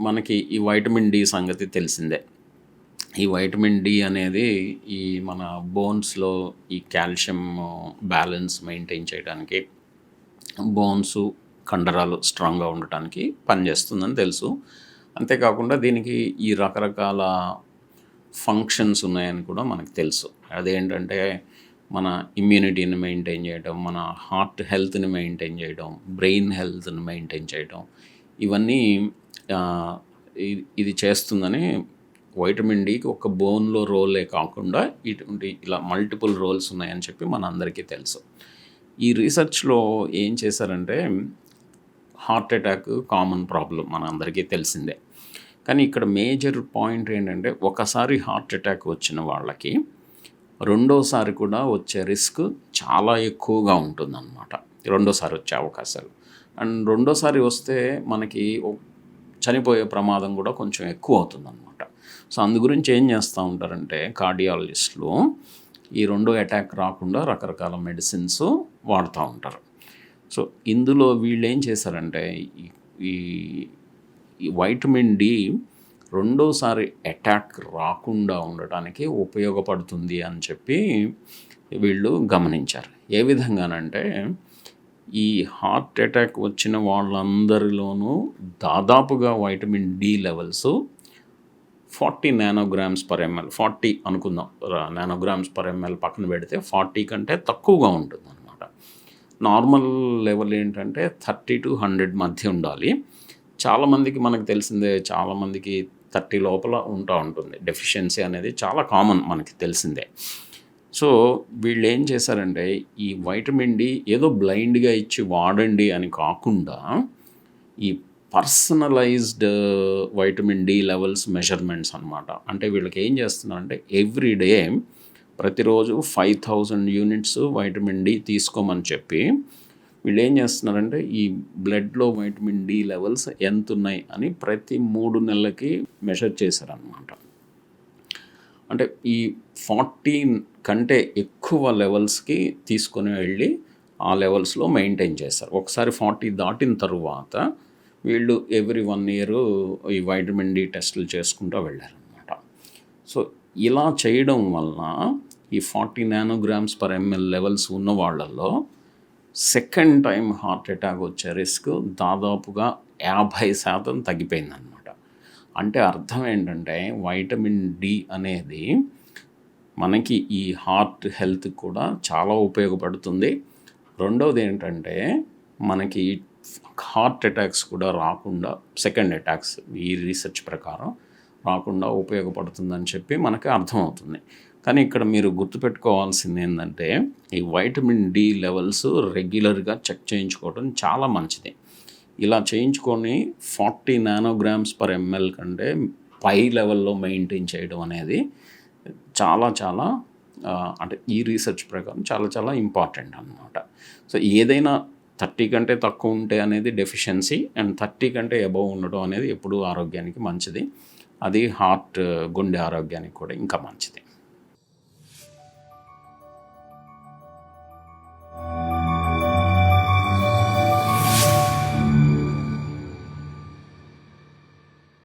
మనకి ఈ vitamin D సంగతి తెలిసిందే. ఈ వైటమిన్ డి అనేది ఈ మన బోన్స్లో ఈ కాల్షియం బ్యాలెన్స్ మెయింటైన్ చేయడానికి బోన్స్ కండరాలు స్ట్రాంగ్గా ఉండటానికి పనిచేస్తుందని తెలుసు. అంతేకాకుండా దీనికి ఈ రకరకాల ఫంక్షన్స్ ఉన్నాయని కూడా మనకు తెలుసు. అదేంటంటే మన ఇమ్యూనిటీని మెయింటైన్ చేయడం మన హార్ట్ హెల్త్ని మెయింటైన్ చేయడం బ్రెయిన్ హెల్త్ని మెయింటైన్ చేయడం ఇవన్నీ ఇది చేస్తుందని వైటమిన్ డికి ఒక బోన్లో రోలే కాకుండా ఇటువంటి ఇలా మల్టిపుల్ రోల్స్ ఉన్నాయని చెప్పి మన అందరికీ తెలుసు. ఈ రీసెర్చ్లో ఏం చేశారంటే హార్ట్ అటాక్ కామన్ ప్రాబ్లం మన అందరికీ తెలిసిందే. కానీ ఇక్కడ మేజర్ పాయింట్ ఏంటంటే ఒకసారి హార్ట్ అటాక్ వచ్చిన వాళ్ళకి రెండోసారి కూడా వచ్చే రిస్క్ చాలా ఎక్కువగా ఉంటుందన్నమాట. రెండోసారి వచ్చే అవకాశాలు. అండ్ రెండోసారి వస్తే మనకి చనిపోయే ప్రమాదం కూడా కొంచెం ఎక్కువ అవుతుందన్నమాట. సో అందు గురించి ఏం చేస్తూ ఉంటారంటే కార్డియాలజిస్టులు ఈ రెండో అటాక్ రాకుండా రకరకాల మెడిసిన్స్ వాడుతూ ఉంటారు. సో ఇందులో వీళ్ళు ఏం చేశారంటే ఈ- ఈ ఈ వైటమిన్ డి రెండోసారి అటాక్ రాకుండా ఉండటానికి ఉపయోగపడుతుంది అని చెప్పి వీళ్ళు గమనించారు. ఏ విధంగానంటే ఈ హార్ట్ అటాక్ వచ్చిన వాళ్ళందరిలోనూ దాదాపుగా vitamin D levels forty nanograms per ML forty అనుకుందాం నానోగ్రామ్స్ పర్ ఎంఎల్ పక్కన పెడితే ఫార్టీ కంటే తక్కువగా ఉంటుంది అనమాట నార్మల్ లెవెల్ ఏంటంటే థర్టీ టు హండ్రెడ్ మధ్య ఉండాలి. చాలామందికి మనకు తెలిసిందే చాలామందికి థర్టీ లోపల ఉంటా ఉంటుంది. డెఫిషియన్సీ అనేది చాలా కామన్ మనకి తెలిసిందే. సో వీళ్ళు ఏం చేశారంటే ఈ వైటమిన్ డి ఏదో బ్లైండ్గా ఇచ్చి వాడండి అని కాకుండా ఈ personalised vitamin D levels measurements అనమాట అంటే వీళ్ళకి ఏం చేస్తున్నారంటే ఎవ్రీ డే ప్రతిరోజు five thousand units vitamin D తీసుకోమని చెప్పి వీళ్ళు ఏం చేస్తున్నారంటే ఈ బ్లడ్లో వైటమిన్ డి లెవెల్స్ ఎంత ఉన్నాయి అని ప్రతి మూడు నెలలకి మెషర్ చేశారనమాట అంటే ఈ ఫార్టీన్ కంటే ఎక్కువ లెవెల్స్కి తీసుకొని వెళ్ళి ఆ లెవెల్స్లో మెయింటైన్ చేస్తారు. ఒకసారి ఫార్టీ దాటిన తరువాత వీళ్ళు ఎవ్రీ వన్ ఇయర్ ఈ వైటమిన్ డి టెస్టులు చేసుకుంటూ వెళ్ళారనమాట సో ఇలా చేయడం వలన ఈ forty nanograms per ML levels ఉన్న వాళ్ళల్లో సెకండ్ టైం హార్ట్ అటాక్ వచ్చే రిస్క్ దాదాపుగా యాభై శాతం తగ్గిపోయిందన్నమాట. అంటే అర్థం ఏంటంటే వైటమిన్ డి అనేది మనకి ఈ హార్ట్ హెల్త్ కూడా చాలా ఉపయోగపడుతుంది. రెండవది ఏంటంటే మనకి హార్ట్ అటాక్స్ కూడా రాకుండా సెకండ్ అటాక్స్ ఈ రీసెర్చ్ ప్రకారం రాకుండా ఉపయోగపడుతుందని చెప్పి మనకి అర్థమవుతుంది. కానీ ఇక్కడ మీరు గుర్తుపెట్టుకోవాల్సింది ఏంటంటే ఈ వైటమిన్ డి లెవెల్స్ రెగ్యులర్గా చెక్ చేయించుకోవడం చాలా మంచిది. ఇలా చేయించుకొని ఫార్టీ నానోగ్రామ్స్ పర్ ఎంఎల్ కంటే పై లెవెల్లో మెయింటైన్ చేయడం అనేది చాలా చాలా అంటే ఈ రీసెర్చ్ ప్రకారం చాలా చాలా ఇంపార్టెంట్ అన్నమాట. సో ఏదైనా థర్టీ కంటే తక్కువ ఉంటే అనేది డెఫిషియన్సీ అండ్ థర్టీ కంటే అబవ్ ఉండడం అనేది ఎప్పుడూ ఆరోగ్యానికి మంచిది. అది హార్ట్ గుండె ఆరోగ్యానికి కూడా ఇంకా మంచిది.